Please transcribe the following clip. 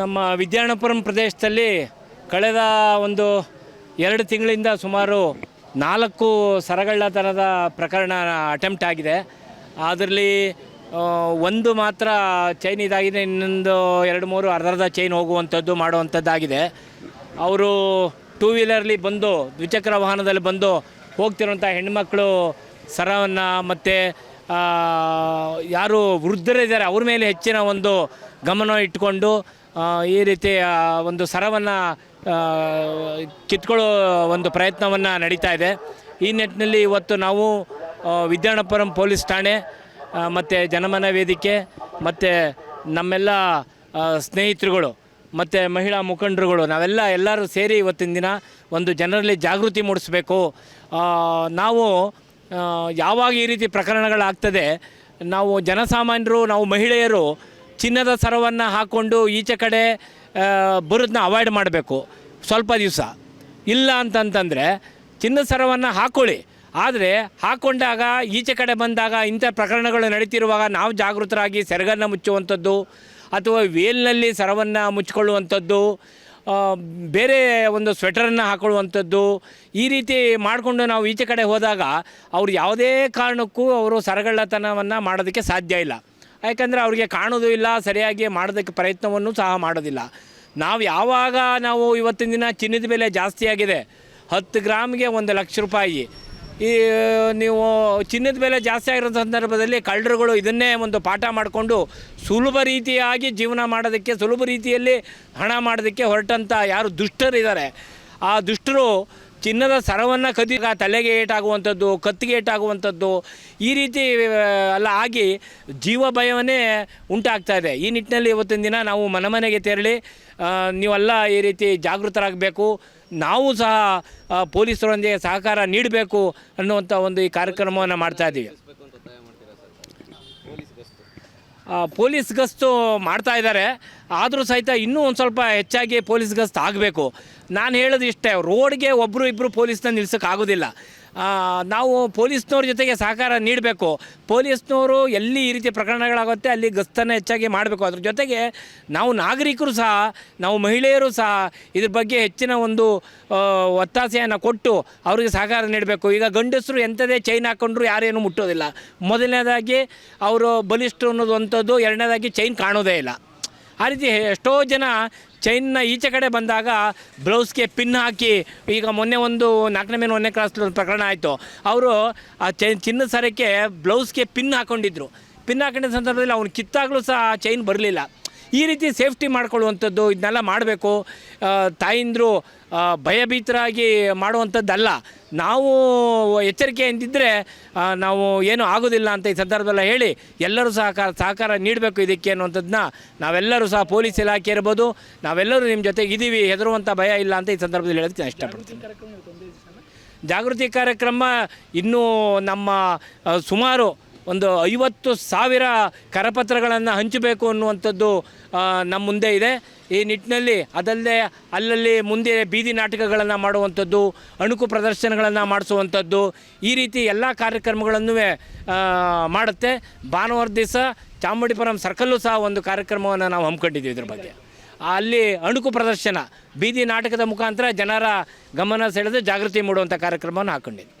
ನಮ್ಮ ವಿದ್ಯಾಣಪುರಂ ಪ್ರದೇಶದಲ್ಲಿ ಕಳೆದ ಒಂದು ಎರಡು ತಿಂಗಳಿಂದ ಸುಮಾರು ನಾಲ್ಕು ಸರಗಳ್ಳತನದ ಪ್ರಕರಣ ಅಟೆಂಪ್ಟ್ ಆಗಿದೆ. ಅದರಲ್ಲಿ ಒಂದು ಮಾತ್ರ ಚೈನ್ ಇದಾಗಿದೆ, ಇನ್ನೊಂದು ಎರಡು ಮೂರು ಅರ್ಧರ್ಧ ಅರ್ಧ ಚೈನ್ ಹೋಗುವಂಥದ್ದು ಮಾಡುವಂಥದ್ದಾಗಿದೆ. ಅವರು ಟೂ ವೀಲರ್ಲಿ ಬಂದು, ದ್ವಿಚಕ್ರ ವಾಹನದಲ್ಲಿ ಬಂದು ಹೋಗ್ತಿರುವಂಥ ಹೆಣ್ಮಕ್ಳು ಸರವನ್ನು ಮತ್ತು ಯಾರು ವೃದ್ಧರಿದ್ದಾರೆ, ಅವ್ರ ಮೇಲೆ ಹೆಚ್ಚಿನ ಒಂದು ಗಮನ ಇಟ್ಕೊಂಡು ಈ ರೀತಿ ಒಂದು ಸರವನ್ನು ಕಿತ್ಕೊಳ್ಳೋ ಒಂದು ಪ್ರಯತ್ನವನ್ನು ನಡೀತಾ ಇದೆ. ಈ ನಿಟ್ಟಿನಲ್ಲಿ ಇವತ್ತು ನಾವು ವಿದ್ಯಾಣಪುರಂ ಪೊಲೀಸ್ ಠಾಣೆ ಮತ್ತು ಜನಮನ ವೇದಿಕೆ, ಮತ್ತು ನಮ್ಮೆಲ್ಲ ಸ್ನೇಹಿತರುಗಳು, ಮತ್ತು ಮಹಿಳಾ ಮುಖಂಡರುಗಳು, ನಾವೆಲ್ಲ ಎಲ್ಲರೂ ಸೇರಿ ಇವತ್ತಿನ ದಿನ ಒಂದು ಜನರಲ್ಲಿ ಜಾಗೃತಿ ಮೂಡಿಸಬೇಕು. ನಾವು ಯಾವಾಗ ಈ ರೀತಿ ಪ್ರಕರಣಗಳಾಗ್ತದೆ, ನಾವು ಜನಸಾಮಾನ್ಯರು, ನಾವು ಮಹಿಳೆಯರು ಚಿನ್ನದ ಸರವನ್ನು ಹಾಕ್ಕೊಂಡು ಈಚೆ ಕಡೆ ಬರೋದನ್ನ ಅವಾಯ್ಡ್ ಮಾಡಬೇಕು ಸ್ವಲ್ಪ ದಿವಸ. ಇಲ್ಲ ಅಂತಂತಂದರೆ ಚಿನ್ನದ ಸರವನ್ನು ಹಾಕ್ಕೊಳ್ಳಿ ಆದರೆ ಹಾಕ್ಕೊಂಡಾಗ ಈಚೆ ಕಡೆ ಬಂದಾಗ ಇಂಥ ಪ್ರಕರಣಗಳು ನಡೀತಿರುವಾಗ ನಾವು ಜಾಗೃತರಾಗಿ ಸೆರಗನ್ನು ಮುಚ್ಚುವಂಥದ್ದು ಅಥವಾ ವೇಲ್ನಲ್ಲಿ ಸರವನ್ನು ಮುಚ್ಕೊಳ್ಳುವಂಥದ್ದು ಬೇರೆ ಒಂದು ಸ್ವೆಟರನ್ನು ಹಾಕೊಳ್ಳುವಂಥದ್ದು ಈ ರೀತಿ ಮಾಡಿಕೊಂಡು ನಾವು ಈಚೆ ಕಡೆ ಹೋದಾಗ ಅವ್ರು ಯಾವುದೇ ಕಾರಣಕ್ಕೂ ಅವರು ಸರಗಳ್ಳತನವನ್ನು ಮಾಡೋದಕ್ಕೆ ಸಾಧ್ಯ ಇಲ್ಲ. ಯಾಕಂದರೆ ಅವರಿಗೆ ಕಾಣೋದು ಇಲ್ಲ, ಸರಿಯಾಗಿ ಮಾಡೋದಕ್ಕೆ ಪ್ರಯತ್ನವನ್ನು ಸಹ ಮಾಡೋದಿಲ್ಲ. ನಾವು ಯಾವಾಗ ನಾವು ಇವತ್ತಿನ ದಿನ ಚಿನ್ನದ ಬೆಲೆ ಜಾಸ್ತಿ ಆಗಿದೆ, ಹತ್ತು ಗ್ರಾಮ್ಗೆ ಒಂದು ಲಕ್ಷ ರೂಪಾಯಿ. ಈ, ನೀವು ಚಿನ್ನದ ಬೆಲೆ ಜಾಸ್ತಿ ಆಗಿರೋ ಸಂದರ್ಭದಲ್ಲಿ ಕಳ್ಳರುಗಳು ಇದನ್ನೇ ಒಂದು ಪಾಠ ಮಾಡಿಕೊಂಡು ಸುಲಭ ರೀತಿಯಾಗಿ ಜೀವನ ಮಾಡೋದಕ್ಕೆ, ಸುಲಭ ರೀತಿಯಲ್ಲಿ ಹಣ ಮಾಡೋದಕ್ಕೆ ಹೊರಟಂಥ ಯಾರು ದುಷ್ಟರಿದ್ದಾರೆ. ಆ ದುಷ್ಟರು ಚಿನ್ನದ ಸರವನ್ನು ಕದಿ ತಲೆಗೆ ಏಟಾಗುವಂಥದ್ದು, ಕತ್ತಿಗೆ ಏಟಾಗುವಂಥದ್ದು, ಈ ರೀತಿ ಎಲ್ಲ ಆಗಿ ಜೀವ ಭಯವನ್ನೇ ಉಂಟಾಗ್ತಾ ಇದೆ. ಈ ನಿಟ್ಟಿನಲ್ಲಿ ಇವತ್ತಿನ ದಿನ ನಾವು ಮನೆ ಮನೆಗೆ ತೆರಳಿ ನೀವೆಲ್ಲ ಈ ರೀತಿ ಜಾಗೃತರಾಗಬೇಕು, ನಾವು ಸಹ ಪೊಲೀಸರೊಂದಿಗೆ ಸಹಕಾರ ನೀಡಬೇಕು ಅನ್ನುವಂಥ ಒಂದು ಈ ಕಾರ್ಯಕ್ರಮವನ್ನು ಮಾಡ್ತಾ ಇದ್ದೀವಿ ಪೊಲೀಸ್ ಗಸ್ತು ಮಾಡ್ತಾ ಇದ್ದಾರೆ. ಆದರೂ ಸಹಿತ ಇನ್ನೂ ಒಂದು ಸ್ವಲ್ಪ ಹೆಚ್ಚಾಗಿ ಪೊಲೀಸ್ ಗಸ್ತು ಆಗಬೇಕು. ನಾನು ಹೇಳೋದು ಇಷ್ಟೇ, ರೋಡ್ಗೆ ಒಬ್ಬರು ಇಬ್ಬರು ಪೊಲೀಸ್ನ ನಿಲ್ಸೋಕ್ಕಾಗೋದಿಲ್ಲ ನಾವು ಪೊಲೀಸ್ನವ್ರ ಜೊತೆಗೆ ಸಹಕಾರ ನೀಡಬೇಕು. ಪೊಲೀಸ್ನವರು ಎಲ್ಲಿ ಈ ರೀತಿ ಪ್ರಕರಣಗಳಾಗುತ್ತೆ ಅಲ್ಲಿ ಗಸ್ತನ್ನು ಹೆಚ್ಚಾಗಿ ಮಾಡಬೇಕು. ಅದ್ರ ಜೊತೆಗೆ ನಾವು ನಾಗರಿಕರು ಸಹ, ನಾವು ಮಹಿಳೆಯರು ಸಹ ಇದ್ರ ಬಗ್ಗೆ ಹೆಚ್ಚಿನ ಒಂದು ಒತ್ತಾಸೆಯನ್ನು ಕೊಟ್ಟು ಅವರಿಗೆ ಸಹಕಾರ ನೀಡಬೇಕು. ಈಗ ಗಂಡಸರು ಎಂಥದೇ ಚೈನ್ ಹಾಕ್ಕೊಂಡ್ರು ಯಾರೇನು ಮುಟ್ಟೋದಿಲ್ಲ. ಮೊದಲನೇದಾಗಿ ಅವರು ಬಲಿಷ್ಠರು ಅನ್ನೋದು ಅಂಥದ್ದು, ಎರಡನೇದಾಗಿ ಚೈನ್ ಕಾಣೋದೇ ಇಲ್ಲ. ಆ ರೀತಿ ಎಷ್ಟೋ ಜನ ಚೈನ್ನ ಈಚೆ ಕಡೆ ಬಂದಾಗ ಬ್ಲೌಸ್ಗೆ ಪಿನ್ ಹಾಕಿ, ಈಗ ಮೊನ್ನೆ ಒಂದು ನಾಲ್ಕನೇ ಮೇಲೆ ಒಂದನೇ ಕ್ಲಾಸ್ ಪ್ರಕರಣ ಆಯಿತು. ಅವರು ಆ ಚೈನ್ ಚಿನ್ನದ ಸರಕ್ಕೆ ಬ್ಲೌಸ್ಗೆ ಪಿನ್ ಹಾಕ್ಕೊಂಡಿದ್ರು ಪಿನ್ ಹಾಕೊಂಡಿದ್ದ ಸಂದರ್ಭದಲ್ಲಿ ಅವ್ನು ಕಿತ್ತಾಗಲೂ ಸಹ ಆ ಚೈನ್ ಬರಲಿಲ್ಲ. ಈ ರೀತಿ ಸೇಫ್ಟಿ ಮಾಡ್ಕೊಳ್ಳುವಂಥದ್ದು ಇದನ್ನೆಲ್ಲ ಮಾಡಬೇಕು. ತಾಯಿಂದರು ಭಯಭೀತರಾಗಿ ಮಾಡುವಂಥದ್ದಲ್ಲ. ನಾವು ಎಚ್ಚರಿಕೆಯಿಂದಿದ್ದರೆ ಎಂದಿದ್ದರೆ ನಾವು ಏನೂ ಆಗೋದಿಲ್ಲ ಅಂತ ಈ ಸಂದರ್ಭದಲ್ಲಿ ಹೇಳಿ ಎಲ್ಲರೂ ಸಹಕಾರ ಸಹಕಾರ ನೀಡಬೇಕು ಇದಕ್ಕೆ ಅನ್ನುವಂಥದ್ದನ್ನ ನಾವೆಲ್ಲರೂ ಸಹ ಪೊಲೀಸ್ ಇಲಾಖೆ ಇರ್ಬೋದು. ನಾವೆಲ್ಲರೂ ನಿಮ್ಮ ಜೊತೆಗೆ ಇದ್ದೀವಿ ಹೆದರುವಂಥ ಭಯ ಇಲ್ಲ ಅಂತ ಈ ಸಂದರ್ಭದಲ್ಲಿ ಹೇಳೋದಕ್ಕೆ ನಾನು ಇಷ್ಟಪಡ್ತೀನಿ. ಜಾಗೃತಿ ಕಾರ್ಯಕ್ರಮ ಇನ್ನೂ ನಮ್ಮ ಸುಮಾರು ಒಂದು ಐವತ್ತು ಸಾವಿರ ಕರಪತ್ರಗಳನ್ನು ಹಂಚಬೇಕು ಅನ್ನುವಂಥದ್ದು ನಮ್ಮ ಮುಂದೆ ಇದೆ. ಈ ನಿಟ್ಟಿನಲ್ಲಿ ಅದಲ್ಲದೆ ಅಲ್ಲಲ್ಲಿ ಮುಂದೆ ಬೀದಿ ನಾಟಕಗಳನ್ನು ಮಾಡುವಂಥದ್ದು, ಅಣುಕು ಪ್ರದರ್ಶನಗಳನ್ನು ಮಾಡಿಸುವಂಥದ್ದು, ಈ ರೀತಿ ಎಲ್ಲ ಕಾರ್ಯಕ್ರಮಗಳನ್ನು ಮಾಡುತ್ತೆ. ಭಾನುವಾರ ದಿವಸ ಚಾಮುಂಡಿಪುರಂ ಸರ್ಕಲ್ಲೂ ಸಹ ಒಂದು ಕಾರ್ಯಕ್ರಮವನ್ನು ನಾವು ಹಮ್ಮಿಕೊಂಡಿದ್ದೀವಿ ಇದ್ರ ಬಗ್ಗೆ. ಅಲ್ಲಿ ಅಣುಕು ಪ್ರದರ್ಶನ, ಬೀದಿ ನಾಟಕದ ಮುಖಾಂತರ ಜನರ ಗಮನ ಸೆಳೆದು ಜಾಗೃತಿ ಮೂಡುವಂಥ ಕಾರ್ಯಕ್ರಮವನ್ನು ಹಾಕ್ಕೊಂಡಿದ್ವಿ